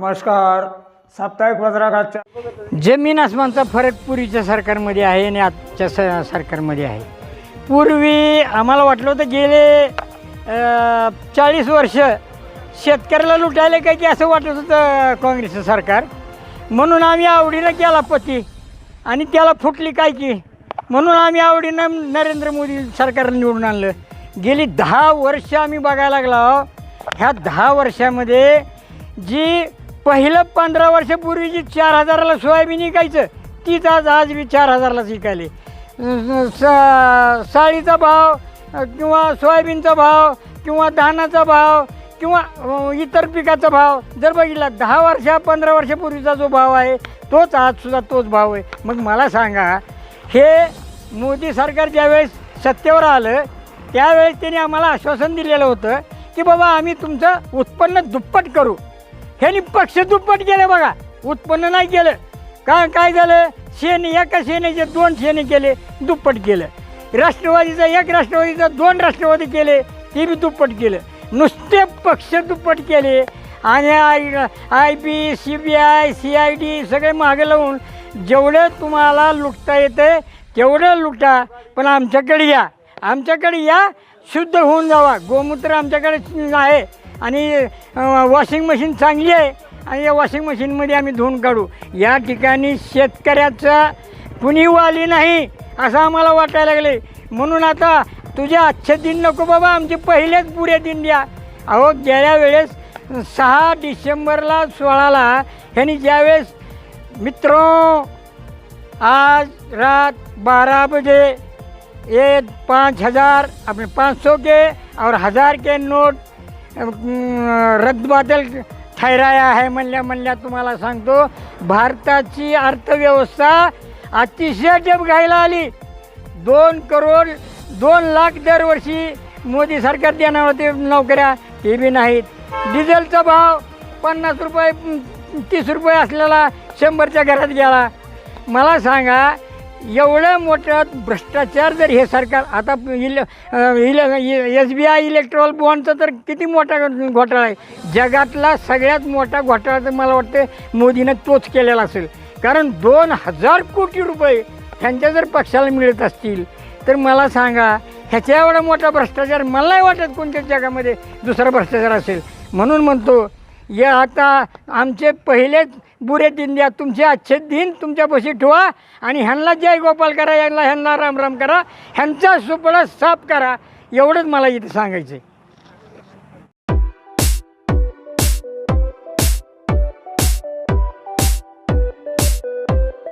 नमस्कार. साप्ताहिक पत्रकाच्या जमीन आसमानचा फरक पूर्वीच्या सरकारमध्ये आहे आणि आजच्या स सरकारमध्ये आहे. पूर्वी आम्हाला वाटलं होतं गेले चाळीस वर्ष शेतकऱ्याला लुटायला काय की असं वाटत होतं काँग्रेसचं सरकार. म्हणून आम्ही आवडीनं केला पती आणि त्याला फुटली काय की. म्हणून आम्ही आवडीनं नरेंद्र मोदी सरकारला निवडून आणलं. गेली दहा वर्ष आम्ही बघायला लागलो. ह्या दहा वर्षामध्ये जी पहिलं पंधरा वर्षापूर्वी जी चार हजाराला सोयाबीन विकायचं. तीच आज आज मी चार हजारलाच विकायले सा साळीचा भाव किंवा सोयाबीनचा भाव किंवा धानाचा भाव किंवा इतर पिकाचा भाव. जर बघितला दहा वर्षा पंधरा वर्षापूर्वीचा जो भाव आहे तोच आजसुद्धा तोच भाव आहे. मग मला सांगा हे मोदी सरकार ज्यावेळेस सत्तेवर आलं त्यावेळेस त्यांनी आम्हाला आश्वासन दिलेलं होतं की बाबा आम्ही तुमचं उत्पन्न दुप्पट करू. ह्यांनी पक्ष दुप्पट केले बघा. उत्पन्न नाही केलं. का काय झालं? शेण एका शेणीचे दोन शेणे केले दुप्पट केलं. राष्ट्रवादीचा एक राष्ट्रवादीचा दोन राष्ट्रवादी केले ते बी दुप्पट केलं. नुसते पक्ष दुप्पट केले. आणि I I B C B I C I D सगळे मागे लावून जेवढं तुम्हाला लुटता येतं तेवढं लुटा पण आमच्याकडे या. आमच्याकडे या शुद्ध होऊन जावा. गोमूत्र आमच्याकडे आहे. आणि वॉशिंग मशीन चांगली आहे आणि या वॉशिंग मशीनमध्ये आम्ही धुवून काढू. या ठिकाणी शेतकऱ्याचा कुणी वाली नाही असं आम्हाला वाटायला लागले. म्हणून आता तुझ्या आजचे दिन नको बाबा आमचे पहिलेच पुढे दिन द्या. अहो गेल्या वेळेस सहा डिसेंबरला सोळाला ह्यांनी ज्यावेळेस मित्र आज रात बारह बजे ये पाँच हज़ार अपने पाँच सौ के और हज़ार के नोट रद्दबातल ठहराया आहे म्हणल्या म्हणल्या तुम्हाला सांगतो भारताची अर्थव्यवस्था अतिशय घायला आली. दोन करोड दोन लाख दरवर्षी मोदी सरकार देणार होते नोकऱ्या ते बी नाहीत. डिझेलचा भाव पन्नास रुपये तीस रुपये असलेला शंभरच्या घरात गेला. मला सांगा एवढं मोठं भ्रष्टाचार जर हे सरकार आता इल इले एस बी आय इलेक्ट्रॉल बॉन्डचा तर किती मोठा घोटाळा आहे. जगातला सगळ्यात मोठा घोटाळा तर मला वाटतं मोदीनं तोच केलेला असेल. कारण दोन हजार कोटी रुपये त्यांच्या जर पक्षाला मिळत असतील तर मला सांगा ह्याच्या एवढा मोठा भ्रष्टाचार मला नाही वाटत कोणत्या जगामध्ये दुसरा भ्रष्टाचार असेल. म्हणून म्हणतो हे आता आमचे पहिलेच बुरे दिन द्या. तुमचे आजचे दिन तुमच्यापाशी ठेवा आणि ह्यांना जय गोपाल करा यांना ह्यांना राम राम करा ह्यांचा सुपळा साफ करा. एवढंच मला इथे सांगायचं आहे